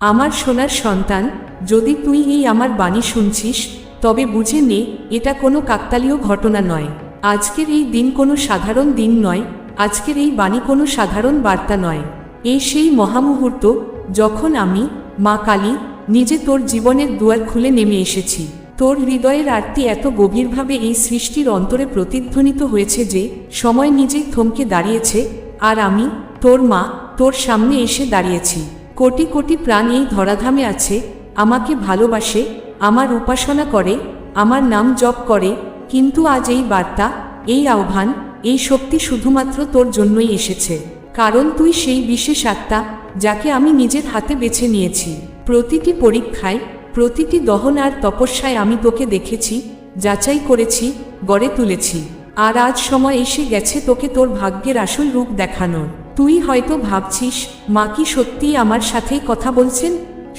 আমার সোনার সন্তান, যদি তুই এই আমার বাণী শুনছিস, তবে বুঝে নে, এটা কোনো কাকতালীয় ঘটনা নয়। আজকের এই দিন কোনো সাধারণ দিন নয়, আজকের এই বাণী কোনো সাধারণ বার্তা নয়। এই সেই মহামুহূর্ত, যখন আমি, মা কালী, নিজে তোর জীবনের দুয়ার খুলে নেমে এসেছি। তোর হৃদয়ের আরতি এত গভীরভাবে এই সৃষ্টির অন্তরে প্রতিধ্বনিত হয়েছে যে, সময় নিজেই থমকে দাঁড়িয়েছে, আর আমি, তোর মা, তোর সামনে এসে দাঁড়িয়েছি। কোটি কোটি প্রাণ এই ধরাধামে আছে, আমাকে ভালোবাসে, আমার উপাসনা করে, আমার নাম জপ করে, কিন্তু আজ এই বার্তা, এই আহ্বান, এই শক্তি শুধুমাত্র তোর জন্যই এসেছে। কারণ তুই সেই বিশেষ আত্মা, যাকে আমি নিজের হাতে বেছে নিয়েছি। প্রতিটি পরীক্ষায়, প্রতিটি দহন আর তপস্যায় আমি তোকে দেখেছি, যাচাই করেছি, গড়ে তুলেছি। আর আজ সময় এসে গেছে তোকে তোর ভাগ্যের আসল রূপ দেখানোর। তুই হয়তো ভাবছিস, মা কি সত্যিই আমার সাথেই কথা বলছেন?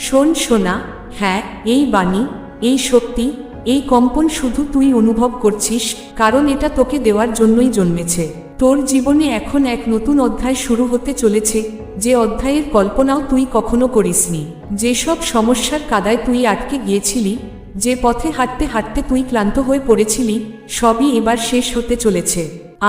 শোন শোনা হ্যাঁ এই বাণী, এই শক্তি এই কম্পন শুধু তুই অনুভব করছিস, কারণ এটা তোকে দেওয়ার জন্যই জন্মেছে। তোর জীবনে এখন এক নতুন অধ্যায় শুরু হতে চলেছে, যে অধ্যায়ের কল্পনাও তুই কখনো করিসনি। যেসব সমস্যার কাদায় তুই আটকে গিয়েছিলি, যে পথে হাঁটতে হাঁটতে তুই ক্লান্ত হয়ে পড়েছিলি, সবই এবার শেষ হতে চলেছে।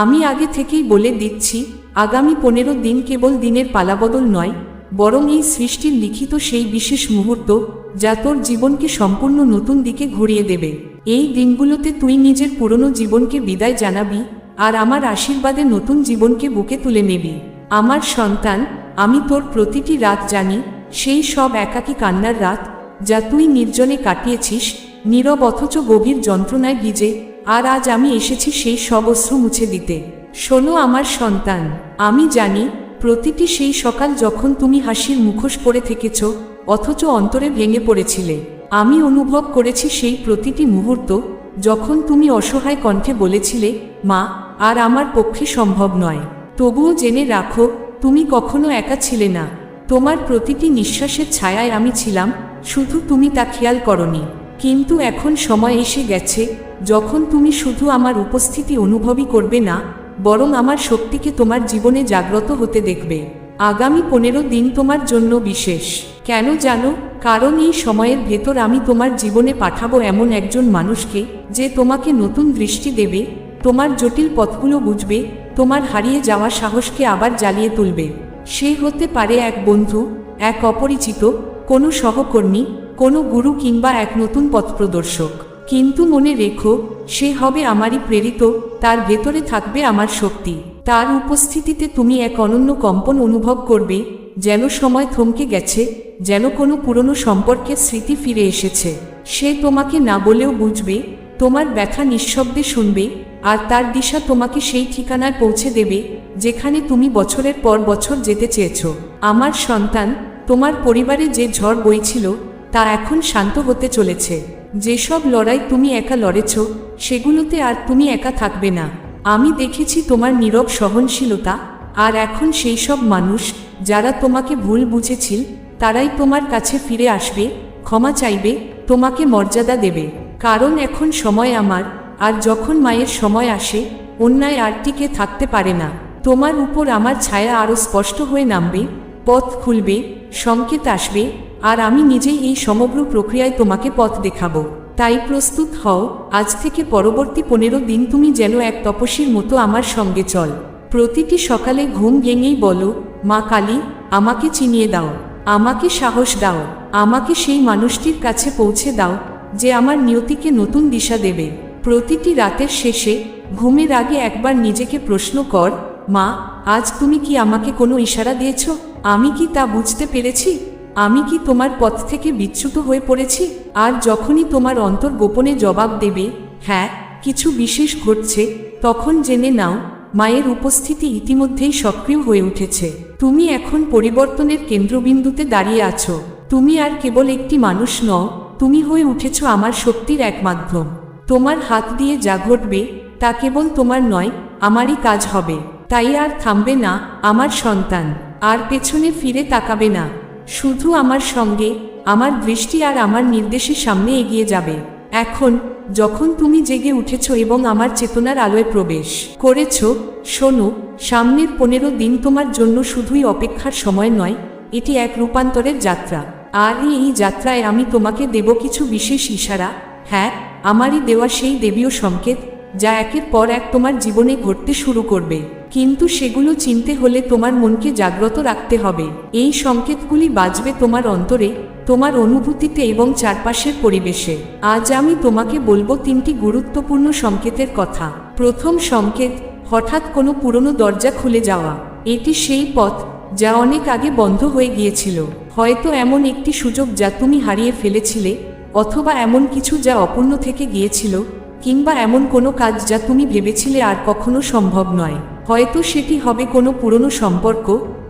আমি আগে থেকেই বলে দিচ্ছি আগামী পনেরো দিন কেবল দিনের পালাবদল নয়, বরং এই সৃষ্টির লিখিত সেই বিশেষ মুহূর্ত যা তোর জীবনকে সম্পূর্ণ নতুন দিকে ঘুরিয়ে দেবে। এই দিনগুলোতে তুই নিজের পুরনো জীবনকে বিদায় জানাবি আর আমার আশীর্বাদে নতুন জীবনকে বুকে তুলে নিবি। আমার সন্তান, আমি তোর প্রতিটি রাত জানি, সেই সব একাকী কান্নার রাত যা তুই নির্জনে কাটিয়েছিস, নীরব অথচ গভীর যন্ত্রণায় ভিজে, আর আজ আমি এসেছি সেই সব অশ্রু মুছে দিতে। শোনো আমার সন্তান, আমি জানি প্রতিটি সেই সকাল যখন তুমি হাসির মুখোশ পরে থেকেছ, অথচ অন্তরে ভেঙে পড়েছিলে, আমি অনুভব করেছি সেই প্রতিটি মুহূর্ত যখন তুমি অসহায় কণ্ঠে বলেছিলে, মা, আর আমার পক্ষে সম্ভব নয়। তবুও জেনে রাখো, তুমি কখনো একা ছিলে না। তোমার প্রতিটি নিঃশ্বাসের ছায়ায় আমি ছিলাম, শুধু তুমি তা খেয়াল করনি। কিন্তু এখন সময় এসে গেছে, যখন তুমি শুধু আমার উপস্থিতি অনুভবই করবে না বরং আমার শক্তিকে তোমার জীবনে জাগ্রত হতে দেখবে। আগামী পনেরো দিন তোমার জন্য বিশেষ। কেন জানো? কারণ এই সময়ের ভেতর আমি তোমার জীবনে পাঠাবো এমন একজন মানুষকে যে তোমাকে নতুন দৃষ্টি দেবে, তোমার জটিল পথগুলো বুঝবে, তোমার হারিয়ে যাওয়া সাহসকে আবার জ্বালিয়ে তুলবে। সে হতে পারে এক বন্ধু, এক অপরিচিত, কোনো সহকর্মী, কোনো গুরু কিংবা এক নতুন পথপ্রদর্শক। কিন্তু মনে রেখো, সে হবে আমারই প্রেরিত, তার ভেতরে থাকবে আমার শক্তি। তার উপস্থিতিতে তুমি এক অনন্য কম্পন অনুভব করবে, যেন সময় থমকে গেছে, যেন কোনো পুরনো সম্পর্কের স্মৃতি ফিরে এসেছে। সে তোমাকে না বলেও বুঝবে, তোমার ব্যথা নিঃশব্দে শুনবে, আর তার দিশা তোমাকে সেই ঠিকানায় পৌঁছে দেবে, যেখানে তুমি বছরের পর বছর যেতে চেয়েছ। আমার সন্তান, তোমার পরিবারে যে ঝড় বইছিল, তা এখন শান্ত হতে চলেছে। যেসব লড়াই তুমি একা লড়েছ, সেগুলোতে আর তুমি একা থাকবে না। আমি দেখেছি তোমার নীরব সহনশীলতা, আর এখন সেই সব মানুষ যারা তোমাকে ভুল বুঝেছিল, তারাই তোমার কাছে ফিরে আসবে, ক্ষমা চাইবে, তোমাকে মর্যাদা দেবে। কারণ এখন সময় আমার, আর যখন মায়ের সময় আসে, অন্যায় আর টিকে থাকতে পারে না। তোমার উপর আমার ছায়া আরও স্পষ্ট হয়ে নামবে, পথ খুলবে, সংকেত আসবে আর আমি নিজেই এই সমগ্র প্রক্রিয়ায় তোমাকে পথ দেখাবো। তাই প্রস্তুত হও, আজ থেকে পরবর্তী পনেরো দিন তুমি যেন এক তপস্বীর মতো আমার সঙ্গে চল। প্রতিটি সকালে ঘুম ভেঙেই বলো, মা কালী, আমাকে চিনিয়ে দাও, আমাকে সাহস দাও, আমাকে সেই মানুষটির কাছে পৌঁছে দাও, যে আমার নিয়তিকে নতুন দিশা দেবে। প্রতিটি রাতের শেষে ঘুমের আগে একবার নিজেকে প্রশ্ন কর, মা, আজ তুমি কি আমাকে কোনো ইশারা দিয়েছ? আমি কি তা বুঝতে পেরেছি? আমি কি তোমার পথ থেকে বিচ্যুত হয়ে পড়েছি? আর যখনই তোমার অন্তর গোপনে জবাব দেবে হ্যাঁ কিছু বিশেষ ঘটছে, তখন জেনে নাও, মায়ের উপস্থিতি ইতিমধ্যেই সক্রিয় হয়ে উঠেছে। তুমি এখন পরিবর্তনের কেন্দ্রবিন্দুতে দাঁড়িয়ে আছো। তুমি আর কেবল একটি মানুষ নও, তুমি হয়ে উঠেছ আমার শক্তির এক মাধ্যম। তোমার হাত দিয়ে যা ঘটবে, তা কেবল তোমার নয়, আমারই কাজ হবে। তাই আর থামবে না, আমার সন্তান। আর পেছনে ফিরে তাকাবে না। শুধু আমার সঙ্গে, আমার দৃষ্টি আর আমার নির্দেশের সামনে এগিয়ে যাবে। এখন, যখন তুমি জেগে উঠেছ এবং আমার চেতনার আলোয় প্রবেশ করেছ, শোনো, সামনের পনেরো দিন তোমার জন্য শুধুই অপেক্ষার সময় নয়, এটি এক রূপান্তরের যাত্রা। আর এই যাত্রায় আমি তোমাকে দেব কিছু বিশেষ ইশারা। হ্যাঁ আমারই দেওয়া সেই দেবীয় সংকেত, যা একের পর এক তোমার জীবনে ঘটতে শুরু করবে। কিন্তু সেগুলো চিনতে হলে তোমার মনকে জাগ্রত রাখতে হবে। এই সংকেতগুলি বাজবে তোমার অন্তরে, তোমার অনুভূতিতে এবং চারপাশের পরিবেশে। আজ আমি তোমাকে বলব তিনটি গুরুত্বপূর্ণ সংকেতের কথা। প্রথম সংকেত, হঠাৎ কোনো পুরনো দরজা খুলে যাওয়া। এটি সেই পথ যা অনেক আগে বন্ধ হয়ে গিয়েছিল। হয়তো এমন একটি সুযোগ যা তুমি হারিয়ে ফেলেছিলে, অথবা এমন কিছু যা অপূর্ণ থেকে গিয়েছিল, কিংবা এমন কোনো কাজ যা তুমি ভেবেছিলে আর কখনো সম্ভব নয়। হয়তো সেটি হবে কোনো পুরনো সম্পর্ক,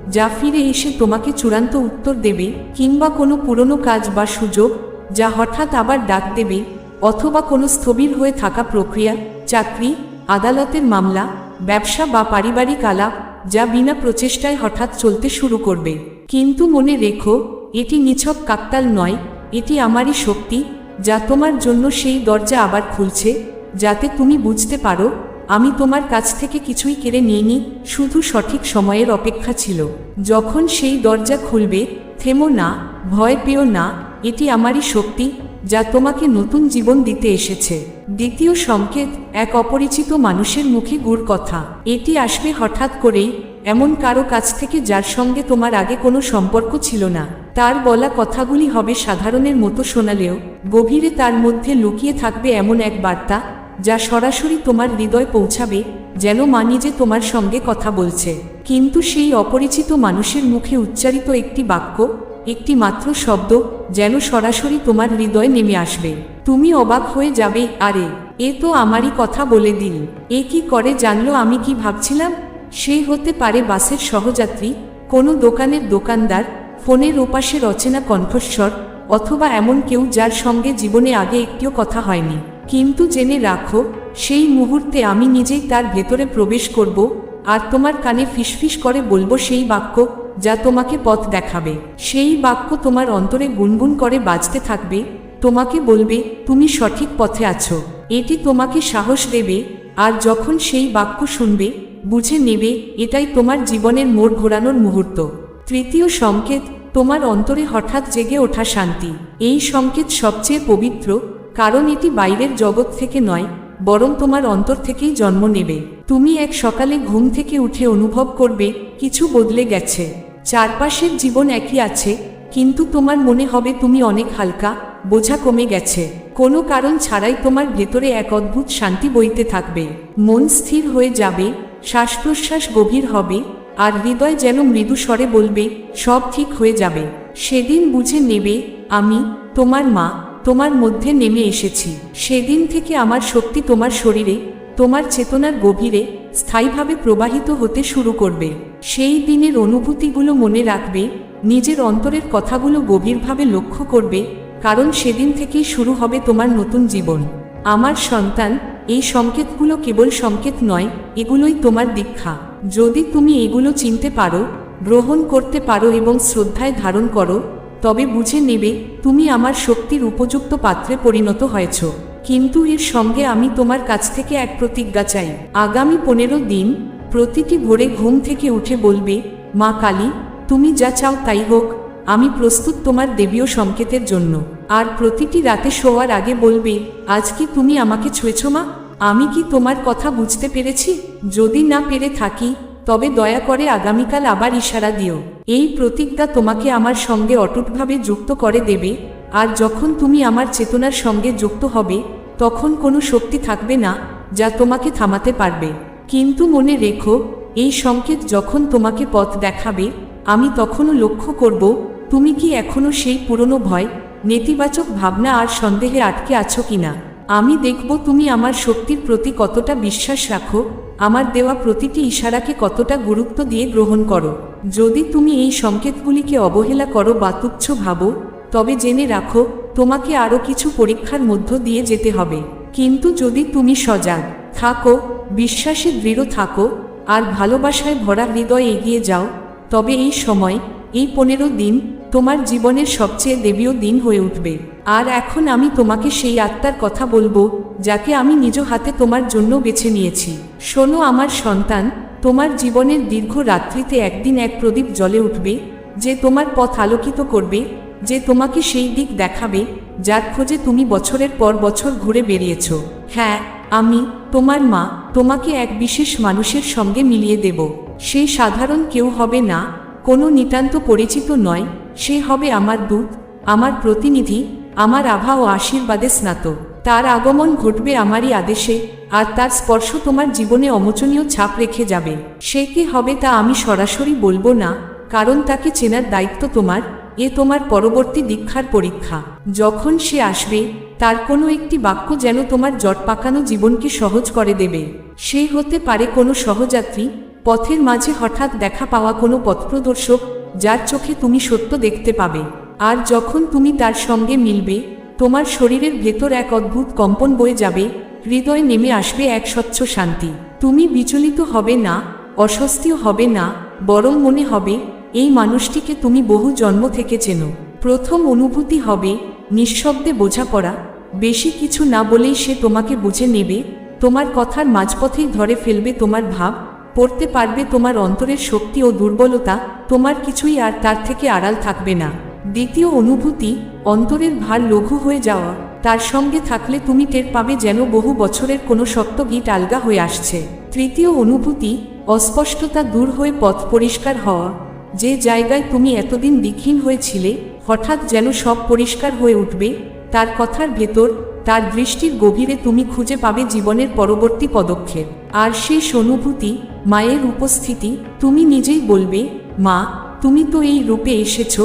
যা ফিরে এসে তোমাকে চূড়ান্ত উত্তর দেবে, কিংবা কোনো পুরনো কাজ বা সুযোগ, যা হঠাৎ আবার ডাক দেবে, অথবা কোনো স্থবির হয়ে থাকা প্রক্রিয়া, চাকরি, আদালতের মামলা, ব্যবসা বা পারিবারিক আলাপ, যা বিনা প্রচেষ্টায় হঠাৎ চলতে শুরু করবে। কিন্তু মনে রেখো, এটি নিছক কাকতাল নয়, এটি আমারই শক্তি, যা তোমার জন্য সেই দরজা আবার খুলছে, যাতে তুমি বুঝতে পারো আমি তোমার কাছ থেকে কিছুই কেড়ে নিইনি, শুধু সঠিক সময়ের অপেক্ষা ছিল। যখন সেই দরজা খুলবে, থেমো না, ভয় পেও না, এটি আমারই শক্তি, যা তোমাকে নতুন জীবন দিতে এসেছে। দ্বিতীয় সংকেত, এক অপরিচিত মানুষের মুখে গুড় কথা। এটি আসবে হঠাৎ করেই, এমন কারও কাছ থেকে যার সঙ্গে তোমার আগে কোনো সম্পর্ক ছিল না। তার বলা কথাগুলি হবে সাধারণের মতো শোনালেও, গভীরে তার মধ্যে লুকিয়ে থাকবে এমন এক বার্তা যা সরাসরি তোমার হৃদয় পৌঁছাবে, যেন মানি যে তোমার সঙ্গে কথা বলছে। কিন্তু সেই অপরিচিত মানুষের মুখে উচ্চারিত একটি বাক্য, একটি মাত্র শব্দ, যেন সরাসরি তোমার হৃদয় নেমে আসবে। তুমি অবাক হয়ে যাবে, আরে, এ তো আমারই কথা বলে দিল। এ কি করে জানলো আমি কি ভাবছিলাম? সে হতে পারে বাসের সহযাত্রী, কোনো দোকানের দোকানদার, ফোনের ওপাশে অচেনা কণ্ঠস্বর, অথবা এমন কেউ যার সঙ্গে জীবনে আগে একটিও কথা হয়নি। কিন্তু জেনে রাখো, সেই মুহূর্তে আমি নিজেই তার ভেতরে প্রবেশ করব, আর তোমার কানে ফিসফিস করে বলব সেই বাক্য যা তোমাকে পথ দেখাবে। সেই বাক্য তোমার অন্তরে গুনগুন করে বাজতে থাকবে, তোমাকে বলবে, তুমি সঠিক পথে আছো। এটি তোমাকে সাহস দেবে, আর যখন সেই বাক্য শুনবে, বুঝে নেবে, এটাই তোমার জীবনের মোড় ঘোরানোর মুহূর্ত। তৃতীয় সংকেত, তোমার অন্তরে হঠাৎ জেগে ওঠা শান্তি। এই সংকেত সবচেয়ে পবিত্র কারণ এটি বাইরের জগৎ থেকে নয়, বরং তোমার অন্তর থেকেই জন্ম নেবে। তুমি এক সকালে ঘুম থেকে উঠে অনুভব করবে, কিছু বদলে গেছে। চারপাশের জীবন একই আছে, কিন্তু তোমার মনে হবে তুমি অনেক হালকা, বোঝা কমে গেছে। কোনো কারণ ছাড়াই তোমার ভেতরে এক অদ্ভুত শান্তি বইতে থাকবে। মন স্থির হয়ে যাবে শ্বাস প্রশ্বাস গভীর হবে, আর হৃদয় যেন মৃদু স্বরে বলবে, সব ঠিক হয়ে যাবে। সেদিন বুঝে নেবে, আমি, তোমার মা তোমার মধ্যে নেমে এসেছি। সেদিন থেকে আমার শক্তি তোমার শরীরে, তোমার চেতনার গভীরে স্থায়ীভাবে প্রবাহিত হতে শুরু করবে। সেই দিনের অনুভূতিগুলো মনে রাখবে, নিজের অন্তরের কথাগুলো গভীরভাবে লক্ষ্য করবে, কারণ সেদিন থেকেই শুরু হবে তোমার নতুন জীবন। আমার সন্তান, এই সংকেতগুলো কেবল সংকেত নয়, এগুলোই তোমার দীক্ষা। যদি তুমি এগুলো চিনতে পারো, গ্রহণ করতে পারো এবং শ্রদ্ধায় ধারণ করো তবে বুঝে নেবে, তুমি আমার শক্তির উপযুক্ত পাত্রে পরিণত হয়েছ। কিন্তু এর সঙ্গে আমি তোমার কাছ থেকে এক প্রতিজ্ঞা চাই। আগামী পনেরো দিন প্রতিটি ভোরে ঘুম থেকে উঠে বলবে, মা কালী, তুমি যা চাও তাই হোক, আমি প্রস্তুত তোমার দেবীয় সংকেতের জন্য। আর প্রতিটি রাতে শোয়ার আগে বলবে, আজ কি তুমি আমাকে ছুঁয়েছ মা? আমি কি তোমার কথা বুঝতে পেরেছি? যদি না পেরে থাকি তবে দয়া করে আগামীকাল আবার ইশারা দিও। এই প্রতিজ্ঞা তোমাকে আমার সঙ্গে অটুটভাবে যুক্ত করে দেবে, আর যখন তুমি আমার চেতনার সঙ্গে যুক্ত হবে, তখন কোনো শক্তি থাকবে না যা তোমাকে থামাতে পারবে। কিন্তু মনে রেখো, এই সংকেত যখন তোমাকে পথ দেখাবে, আমি তখনও লক্ষ্য করব, তুমি কি এখনও সেই পুরনো ভয়, নেতিবাচক ভাবনা আর সন্দেহে আটকে আছো কিনা। আমি দেখব তুমি আমার শক্তির প্রতি কতটা বিশ্বাস রাখো আমার দেওয়া প্রতিটি ইশারাকে কতটা গুরুত্ব দিয়ে গ্রহণ করো। যদি তুমি এই সংকেতগুলিকে অবহেলা করো বা তুচ্ছ ভাবো, তবে জেনে রাখো, তোমাকে আরও কিছু পরীক্ষার মধ্য দিয়ে যেতে হবে। কিন্তু যদি তুমি সজাগ থাকো, বিশ্বাসে দৃঢ় থাকো, আর ভালোবাসায় ভরা হৃদয় এগিয়ে যাও, তবে এই সময়, এই পনেরো দিন তোমার জীবনের সবচেয়ে দেবীয় দিন হয়ে উঠবে। আর এখন আমি তোমাকে সেই আত্মার কথা বলব, যাকে আমি নিজ হাতে তোমার জন্য বেছে নিয়েছি। শোনো আমার সন্তান, তোমার জীবনের দীর্ঘ রাত্রিতে একদিন এক প্রদীপ জলে উঠবে, যে তোমার পথ আলোকিত করবে, যে তোমাকে সেই দিক দেখাবে, যার খোঁজে তুমি বছরের পর বছর ঘুরে বেরিয়েছ। হ্যাঁ আমি, তোমার মা, তোমাকে এক বিশেষ মানুষের সঙ্গে মিলিয়ে দেব। সেই সাধারণ কেউ হবে না, কোনো নিতান্ত পরিচিত নয় সে হবে আমার দূত, আমার প্রতিনিধি, আমার আভা ও আশীর্বাদে স্নাত। তার আগমন ঘটবে আমারই আদেশে, আর তার স্পর্শ তোমার জীবনে অমোচনীয় ছাপ রেখে যাবে। সে কি হবে তা আমি সরাসরি বলব না, কারণ তাকে চেনার দায়িত্ব তোমার, এ তোমার পরবর্তী দীক্ষার পরীক্ষা। যখন সে আসবে, তার কোনো একটি বাক্য যেন তোমার জট পাকানো জীবনকে সহজ করে দেবে। সে হতে পারে কোনো সহযাত্রী, পথের মাঝে হঠাৎ দেখা পাওয়া কোনো পথপ্রদর্শক যার চোখে তুমি সত্য দেখতে পাবে। আর যখন তুমি তার সঙ্গে মিলবে, তোমার শরীরের ভেতর এক অদ্ভুত কম্পন বয়ে যাবে, হৃদয় নেমে আসবে এক স্বচ্ছ শান্তি। তুমি বিচলিত হবে না, অস্বস্তিও হবে না, বরং মনে হবে, এই মানুষটিকে তুমি বহু জন্ম থেকে চেনো। প্রথম অনুভূতি হবে, নিঃশব্দে বোঝাপড়া। বেশি কিছু না বলেই সে তোমাকে বুঝে নেবে, তোমার কথার মাঝপথেই ধরে ফেলবে তোমার ভাব। পড়তে পারবে তোমার অন্তরের শক্তি ও দুর্বলতা, তোমার কিছুই আর তার থেকে আড়াল থাকবে না। দ্বিতীয় অনুভূতি, অন্তরের ভার লঘু হয়ে যাওয়া, তার সঙ্গে থাকলে তুমি টের পাবে যেন বহু বছরের কোনো সত্য গীত আলগা হয়ে আসছে। তৃতীয় অনুভূতি, অস্পষ্টতা দূর হয়ে পথ পরিষ্কার হওয়া, যে জায়গায় তুমি এতদিন দীক্ষিণ হয়েছিলে, হঠাৎ যেন সব পরিষ্কার হয়ে উঠবে, তার কথার ভেতর, তার দৃষ্টির গভীরে তুমি খুঁজে পাবে জীবনের পরবর্তী পদক্ষেপ। আর শেষ অনুভূতি, মায়ের উপস্থিতি, তুমি নিজেই বলবে, মা, তুমি তো এই রূপে এসেছ,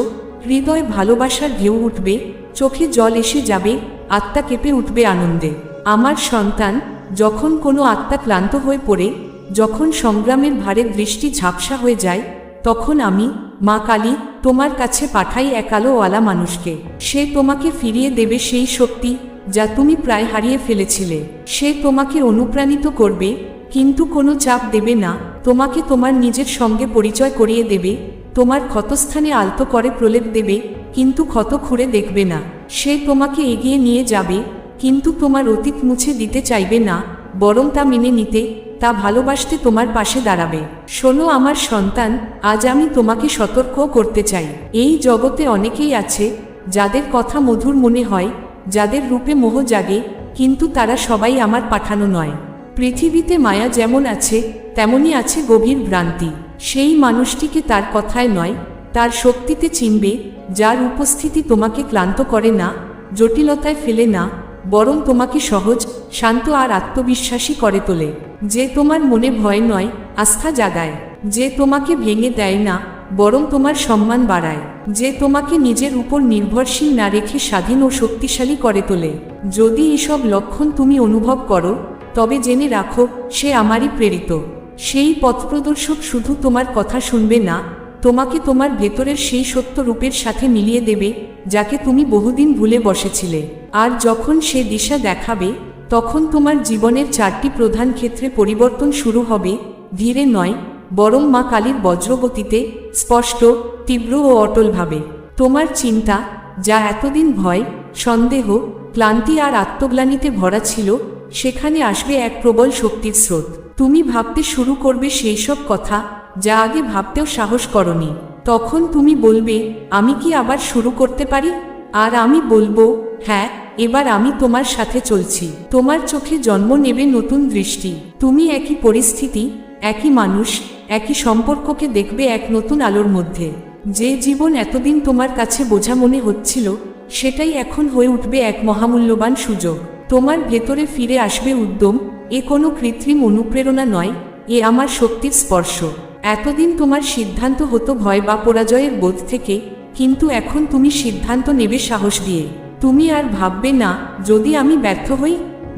হৃদয় ভালোবাসার ঢেউ উঠবে, চোখে জল এসে যাবে, আত্মা কেঁপে উঠবে আনন্দে। আমার সন্তান, যখন কোনো আত্মা ক্লান্ত হয়ে পড়ে, যখন সংগ্রামের ভারে দৃষ্টি ঝাপসা হয়ে যায়, তখন আমি, মা কালী, তোমার কাছে পাঠাই এক আলোওয়ালা মানুষকে। সে তোমাকে ফিরিয়ে দেবে সেই শক্তি, যা তুমি প্রায় হারিয়ে ফেলেছিলে। সে তোমাকে অনুপ্রাণিত করবে কিন্তু কোনো চাপ দেবে না, তোমাকে তোমার নিজের সঙ্গে পরিচয় করিয়ে দেবে, তোমার ক্ষতস্থানে আলতো করে প্রলেপ দেবে, কিন্তু ক্ষত খুঁড়ে দেখবে না। সে তোমাকে এগিয়ে নিয়ে যাবে, কিন্তু তোমার অতীত মুছে দিতে চাইবে না, বরং তা মেনে নিতে, তা ভালোবাসতে তোমার পাশে দাঁড়াবে। শোনো আমার সন্তান, আজ আমি তোমাকে সতর্ক করতে চাই। এই জগতে অনেকেই আছে, যাদের কথা মধুর মনে হয়, যাদের রূপে মোহ জাগে, কিন্তু তারা সবাই আমার পাঠানো নয়। পৃথিবীতে মায়া যেমন আছে, তেমনই আছে গভীর ভ্রান্তি। সেই মানুষটিকে তার কথায় নয়, তার শক্তিতে চিনবে, যার উপস্থিতি তোমাকে ক্লান্ত করে না, জটিলতায় ফেলে না, বরং তোমাকে সহজ, শান্ত আর আত্মবিশ্বাসী করে তোলে। যে তোমার মনে ভয় নয়, আস্থা জাগায়। যে তোমাকে ভেঙে দেয় না, বরং তোমার সম্মান বাড়ায়। যে তোমাকে নিজের উপর নির্ভরশীল না রেখে স্বাধীন ও শক্তিশালী করে তোলে। যদি এসব লক্ষণ তুমি অনুভব করো তবে জেনে রাখো, সে আমারই প্রেরিত। সেই পথপ্রদর্শক শুধু তোমার কথা শুনবে না, তোমাকে তোমার ভেতরের সেই সত্য রূপের সাথে মিলিয়ে দেবে, যাকে তুমি বহুদিন ভুলে বসেছিলে। আর যখন সে দিশা দেখাবে, তখন তোমার জীবনের চারটি প্রধান ক্ষেত্রে পরিবর্তন শুরু হবে, ধীরে নয়, বরং মা কালীর বজ্রগতিতে, স্পষ্ট, তীব্র ও অটলভাবে। তোমার চিন্তা, যা এতদিন ভয়, সন্দেহ, ক্লান্তি আর আত্মগ্লানিতে ভরা ছিল সেখানে আসবে এক প্রবল শক্তির স্রোত। তুমি ভাবতে শুরু করবে সেই সব কথা, যা আগে ভাবতেও সাহস করনি। তখন তুমি বলবে, আমি কি আবার শুরু করতে পারি? আর আমি বলব হ্যাঁ এবার আমি তোমার সাথে চলছি। তোমার চোখে জন্ম নেবে নতুন দৃষ্টি। তুমি একই পরিস্থিতি, একই মানুষ, একই সম্পর্ককে দেখবে এক নতুন আলোর মধ্যে। যে জীবন এতদিন তোমার কাছে বোঝা মনে হচ্ছিল, সেটাই এখন হয়ে উঠবে এক মহামূল্যবান সুযোগ। তোমার ভেতরে ফিরে আসবে উদ্যম, এ কোনো কৃত্রিম অনুপ্রেরণা নয়, এ আমার শক্তির স্পর্শ। এতদিন তোমার সিদ্ধান্ত হতো ভয় বা পরাজয়ের বোধ থেকে, কিন্তু এখন তুমি সিদ্ধান্ত নেবে সাহস দিয়ে। তুমি আর ভাববে না, যদি আমি ব্যর্থ হই,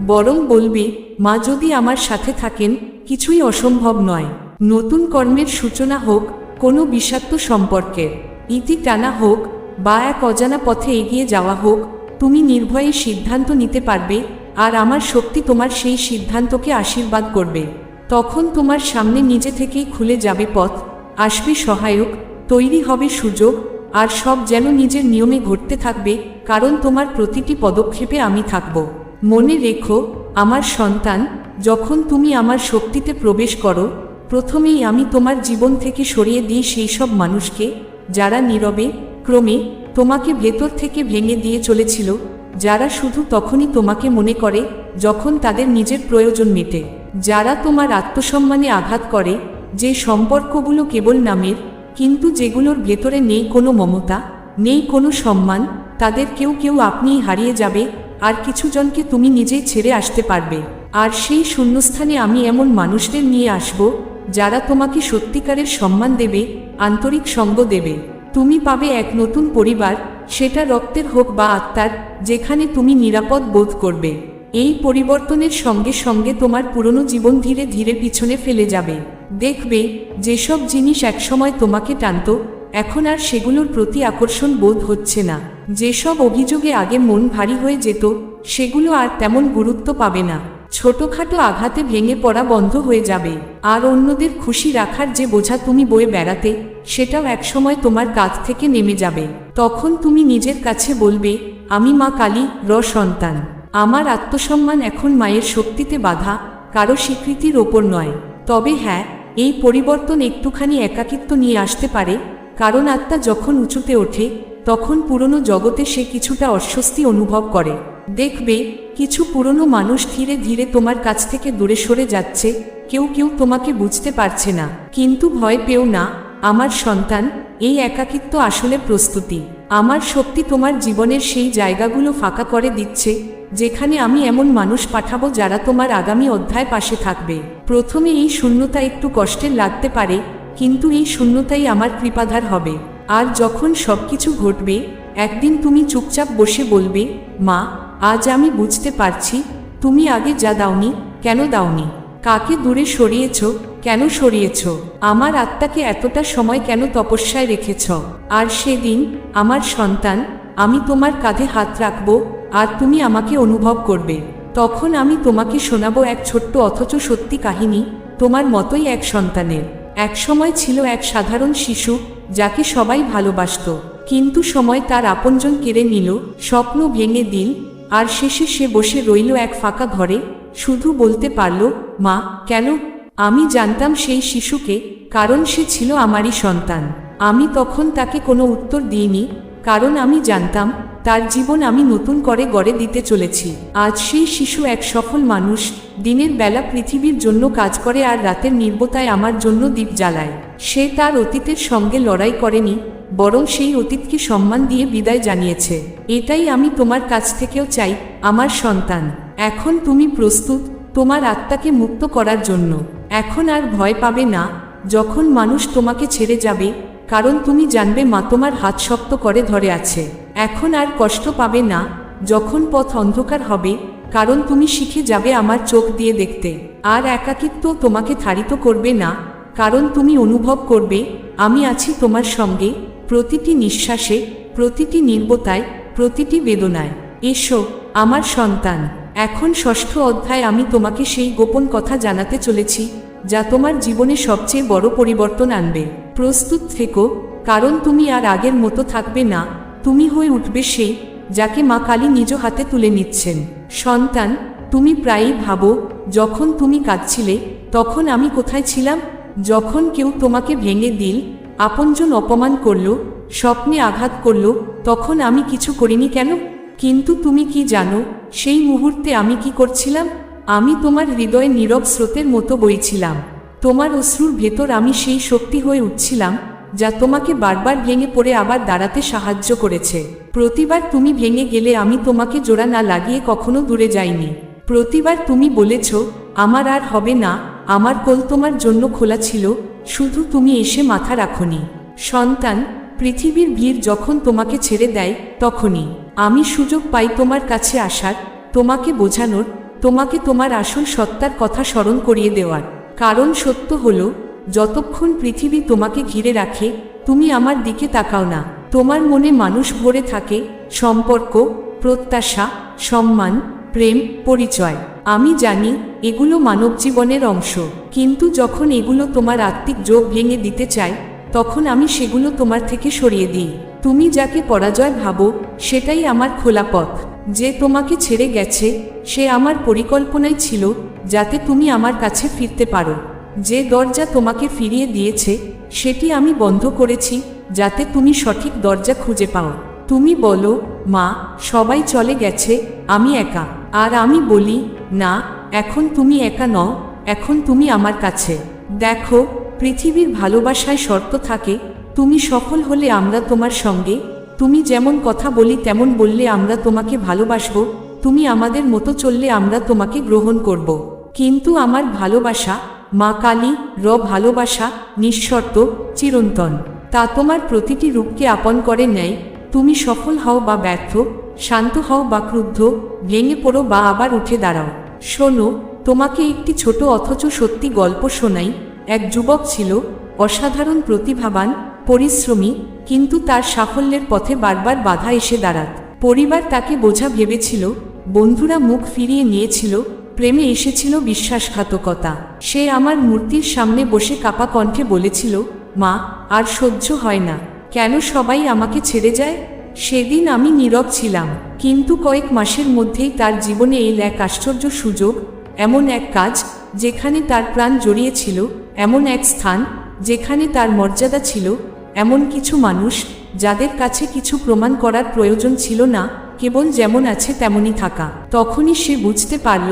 বরং বলবে, মা যদি আমার সাথে থাকেন, কিছুই অসম্ভব নয়। নতুন কর্মের সূচনা হোক, কোনো বিষাক্ত সম্পর্কের। ইতি টানা হোক, বা এক অজানা পথে এগিয়ে যাওয়া হোক তুমি নির্ভয়ে সিদ্ধান্ত নিতে পারবে, আর আমার শক্তি তোমার সেই সিদ্ধান্তকে আশীর্বাদ করবে। তখন তোমার সামনে নিজে থেকেই খুলে যাবে পথ, আসবে সহায়ক, তৈরি হবে সুযোগ, আর সব যেন নিজের নিয়মে ঘটতে থাকবে, কারণ তোমার প্রতিটি পদক্ষেপে আমি থাকব। মনে রেখো, আমার সন্তান, যখন তুমি আমার শক্তিতে প্রবেশ করো, প্রথমেই আমি তোমার জীবন থেকে সরিয়ে দিই সেই সব মানুষকে, যারা নীরবে, ক্রমে তোমাকে ভেতর থেকে ভেঙে দিয়ে চলেছিল, যারা শুধু তখনই তোমাকে মনে করে, যখন তাদের নিজের প্রয়োজন মেটে। যারা তোমার আত্মসম্মানে আঘাত করে, যে সম্পর্কগুলো কেবল নামের, কিন্তু যেগুলোর ভেতরে নেই কোনো মমতা, নেই কোনো সম্মান, তাদের কেউ কেউ আপনিই হারিয়ে যাবে, আর কিছু জনকে তুমি নিজেই ছেড়ে আসতে পারবে। আর সেই শূন্যস্থানে আমি এমন মানুষদের নিয়ে আসব, যারা তোমাকে সত্যিকারের সম্মান দেবে, আন্তরিক সঙ্গ দেবে। তুমি পাবে এক নতুন পরিবার, সেটা রক্তের হোক বা আত্মার, যেখানে তুমি নিরাপদ বোধ করবে। এই পরিবর্তনের সঙ্গে সঙ্গে তোমার পুরনো জীবন ধীরে ধীরে পিছনে ফেলে যাবে। দেখবে, যেসব জিনিস একসময় তোমাকে টানত, এখন আর সেগুলোর প্রতি আকর্ষণ বোধ হচ্ছে না। যেসব অভিযোগে আগে মন ভারী হয়ে যেত, সেগুলো আর তেমন গুরুত্ব পাবে না। ছোটখাটো আঘাতে ভেঙে পড়া বন্ধ হয়ে যাবে। আর অন্যদের খুশি রাখার যে বোঝা তুমি বয়ে বেড়াতে, সেটাও একসময় তোমার কাঁধ থেকে নেমে যাবে। তখন তুমি নিজের কাছে বলবে, আমি মা কালী, র সন্তান। আমার আত্মসম্মান এখন মায়ের শক্তিতে বাধা, কারও স্বীকৃতির ওপর নয়। তবে হ্যাঁ এই পরিবর্তন একটুখানি একাকিত্ব নিয়ে আসতে পারে, কারণ আত্মা যখন উঁচুতে ওঠে, তখন পুরনো জগতে সে কিছুটা অস্বস্তি অনুভব করে। দেখবে, কিছু পুরনো মানুষ ধীরে ধীরে তোমার কাছ থেকে দূরে সরে যাচ্ছে, কেউ কেউ তোমাকে বুঝতে পারছে না। কিন্তু ভয় পেও না, আমার সন্তান, এই একাকিত্ব আসলে প্রস্তুতি। আমার শক্তি তোমার জীবনের সেই জায়গাগুলো ফাঁকা করে দিচ্ছে, যেখানে আমি এমন মানুষ পাঠাবো যারা তোমার আগামী অধ্যায় পাশে থাকবে। প্রথমে এই শূন্যতা একটু কষ্টের লাগতে পারে, কিন্তু এই শূন্যতাই আমার কৃপাধার হবে। আর যখন সবকিছু ঘটবে, একদিন তুমি চুপচাপ বসে বলবে, মা আজ আমি বুঝতে পারছি, তুমি আগে যা দাওনি, কেন দাওনি? কাকে দূরে সরিয়েছ, কেন সরিয়েছ? আমার আত্মাকে এতটা সময় কেন তপস্যায় রেখেছ? আর সেদিন, আমার সন্তান, আমি তোমার কাঁধে হাত রাখব, আর তুমি আমাকে অনুভব করবে। তখন আমি তোমাকে শোনাবো এক ছোট্ট অথচ সত্যি কাহিনী, তোমার মতোই এক সন্তানের। এক সময় ছিল এক সাধারণ শিশু, যাকে সবাই ভালোবাসত। কিন্তু সময় তার আপনজন কেড়ে নিল, স্বপ্ন ভেঙে দিল আর শেষে সে বসে রইল এক ফাঁকা ঘরে, শুধু বলতে পারল, মা, কেন? আমি জানতাম সেই শিশুকে, কারণ সে ছিল আমারই সন্তান। আমি তখন তাকে কোনো উত্তর দিইনি, কারণ আমি জানতাম, তার জীবন আমি নতুন করে গড়ে দিতে চলেছি। আজ সেই শিশু এক সফল মানুষ, দিনের বেলা পৃথিবীর জন্য কাজ করে আর রাতের নির্বতায় আমার জন্য দ্বীপ জ্বালায়। সে তার অতীতের সঙ্গে লড়াই করেনি বরং সেই অতীতকে সম্মান দিয়ে বিদায় জানিয়েছে। এটাই আমি তোমার কাছ থেকেও চাই, আমার সন্তান। এখন তুমি প্রস্তুত, তোমার আত্মাকে মুক্ত করার জন্য। এখন আর ভয় পাবে না, যখন মানুষ তোমাকে ছেড়ে যাবে, কারণ তুমি জানবে মা তোমার হাত শক্ত করে ধরে আছে। এখন আর কষ্ট পাবে না, যখন পথ অন্ধকার হবে, কারণ তুমি শিখে যাবে আমার চোখ দিয়ে দেখতে। আর একাকিত্ব তোমাকে থারিত করবে না, কারণ তুমি অনুভব করবে, আমি আছি তোমার সঙ্গে প্রতিটি নিঃশ্বাসে, প্রতিটি নির্বতায়, প্রতিটি বেদনায়। এসো, আমার সন্তান, এখন ষষ্ঠ অধ্যায় আমি তোমাকে সেই গোপন কথা জানাতে চলেছি, যা তোমার জীবনে সবচেয়ে বড় পরিবর্তন আনবে। প্রস্তুত থেকো, কারণ তুমি আর আগের মতো থাকবে না, তুমি হয়ে উঠবে সেই, যাকে মা কালী নিজ হাতে তুলে নিচ্ছেন। সন্তান, তুমি প্রায়ই ভাবো, যখন তুমি কাঁদছিলে, তখন আমি কোথায় ছিলাম, যখন কেউ তোমাকে ভেঙে দিল আপনজন অপমান করল, স্বপ্নে আঘাত করল, তখন আমি কিছু করিনি কেন? কিন্তু তুমি কি জানো, সেই মুহূর্তে আমি কি করছিলাম? আমি তোমার হৃদয়ে নীরব স্রোতের মতো বইছিলাম। তোমার অশ্রুর ভেতর আমি সেই শক্তি হয়ে উঠছিলাম, যা তোমাকে বারবার ভেঙে পড়ে আবার দাঁড়াতে সাহায্য করেছে। প্রতিবার তুমি ভেঙে গেলে আমি তোমাকে জোড়া না লাগিয়ে কখনো দূরে যাইনি। প্রতিবার তুমি বলেছ, আমার আর হবে না, আমার কোল তোমার জন্য খোলা ছিল শুধু তুমি এসে মাথা রাখনি। সন্তান, পৃথিবীর ভিড় যখন তোমাকে ছেড়ে দেয়, তখনই। আমি সুযোগ পাই তোমার কাছে আসার, তোমাকে বোঝানোর, তোমাকে তোমার আসল সত্তার কথা স্মরণ করিয়ে দেওয়ার। কারণ সত্য হলো, যতক্ষণ পৃথিবী তোমাকে ঘিরে রাখে, তুমি আমার দিকে তাকাও না। তোমার মনে মানুষ ভরে থাকে, সম্পর্ক, প্রত্যাশা, সম্মান, প্রেম, পরিচয়। আমি জানি, এগুলো মানব জীবনের অংশ, কিন্তু যখন এগুলো তোমার আত্মিক যোগ ভেঙে দিতে চায়, তখন আমি সেগুলো তোমার থেকে সরিয়ে দিই। তুমি যাকে পরাজয় ভাবো, সেটাই আমার খোলা পথ। যে তোমাকে ছেড়ে গেছে, সে আমার পরিকল্পনাই ছিল, যাতে তুমি আমার কাছে ফিরতে পারো। যে দরজা তোমাকে ফিরিয়ে দিয়েছে, সেটি আমি বন্ধ করেছি, যাতে তুমি সঠিক দরজা খুঁজে পাও। তুমি বলো, মা, সবাই চলে গেছে, আমি একা। আর আমি বলি না, এখন তুমি একা নও, এখন তুমি আমার কাছে। দেখো, পৃথিবীর ভালোবাসায় শর্ত থাকে, তুমি সফল হলে আমরা তোমার সঙ্গে, তুমি যেমন কথা বলি তেমন বললে আমরা তোমাকে ভালোবাসবো, তুমি আমাদের মতো চললে আমরা তোমাকে গ্রহণ করব। কিন্তু আমার ভালোবাসা, মা কালী, র ভালোবাসা, নিঃশর্ত, চিরন্তন। তা তোমার প্রতিটি রূপকে আপন করে নেয়, তুমি সফল হও বা ব্যর্থ শান্ত হও বা ক্রুদ্ধ ভেঙে পড়ো বা আবার উঠে দাঁড়াও। শোনো, তোমাকে একটি ছোট অথচ সত্যি গল্প শোনাই। এক যুবক ছিল, অসাধারণ প্রতিভাবান, পরিশ্রমী, কিন্তু তার সাফল্যের পথে বারবার বাধা এসে দাঁড়াত। পরিবার তাকে বোঝা ভেবেছিল, বন্ধুরা মুখ ফিরিয়ে নিয়েছিল, প্রেমে এসেছিল বিশ্বাসঘাতকতা। সে আমার মূর্তির সামনে বসে কাপা কণ্ঠে বলেছিল, মা, আর সহ্য হয় না। কেন সবাই আমাকে ছেড়ে যায়? সেদিন আমি নীরব ছিলাম, কিন্তু কয়েক মাসের মধ্যেই তার জীবনে এল এক আশ্চর্য সুযোগ, এমন এক কাজ, যেখানে তার প্রাণ জড়িয়েছিল, এমন এক স্থান, যেখানে তার মর্যাদা ছিল, এমন কিছু মানুষ, যাদের কাছে কিছু প্রমাণ করার প্রয়োজন ছিল না, কেবল যেমন আছে তেমনই থাকা। তখনই সে বুঝতে পারল,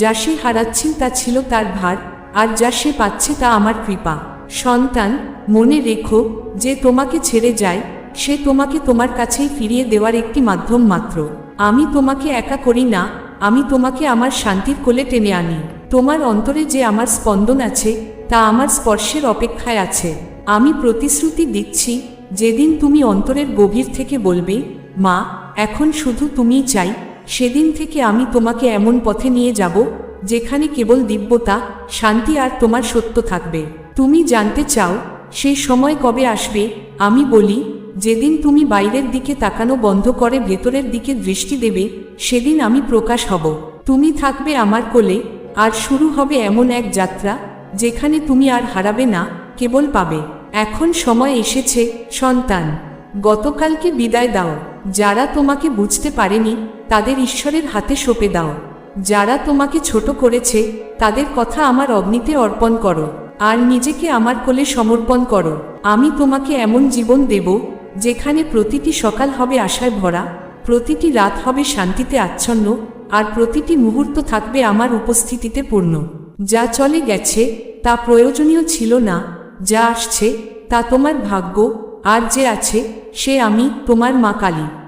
যা সে হারাচ্ছিল তা ছিল তার ভার, আর যা সে পাচ্ছে তা আমার কৃপা। সন্তান, মনে রেখো, যে তোমাকে ছেড়ে যায় সে তোমাকে তোমার কাছেই ফিরিয়ে দেওয়ার একটি মাধ্যম মাত্র। আমি তোমাকে একা করি না, আমি তোমাকে আমার শান্তির কোলে টেনে আনি। তোমার অন্তরে যে আমার স্পন্দন আছে, তা আমার স্পর্শের অপেক্ষায় আছে। আমি প্রতিশ্রুতি দিচ্ছি, যেদিন তুমি অন্তরের গভীর থেকে বলবে, মা, এখন শুধু তুমিই চাই, সেদিন থেকে আমি তোমাকে এমন পথে নিয়ে যাব, যেখানে কেবল দিব্যতা, শান্তি আর তোমার সত্য থাকবে। তুমি জানতে চাও সেই সময় কবে আসবে, আমি বলি যেদিন তুমি বাইরের দিকে তাকানো বন্ধ করে ভেতরের দিকে দৃষ্টি দেবে, সেদিন আমি প্রকাশ হব। তুমি থাকবে আমার কোলে, আর শুরু হবে এমন এক যাত্রা, যেখানে তুমি আর হারাবে না, কেবল পাবে। এখন সময় এসেছে, সন্তান! গতকালকে বিদায় দাও। যারা তোমাকে বুঝতে পারেনি, তাদের ঈশ্বরের হাতে সঁপে দাও। যারা তোমাকে ছোট করেছে, তাদের কথা আমার অগ্নিতে অর্পণ করো। আর নিজেকে আমার কোলে সমর্পণ করো। আমি তোমাকে এমন জীবন দেব যেখানে প্রতিটি সকাল হবে আশায় ভরা, প্রতিটি রাত হবে শান্তিতে আচ্ছন্ন, আর প্রতিটি মুহূর্ত থাকবে আমার উপস্থিতিতে পূর্ণ। যা চলে গেছে, তা প্রয়োজনীয় ছিল না, যা আসছে, তা তোমার ভাগ্য, আর যে আছে, সে আমি, তোমার মা কালী।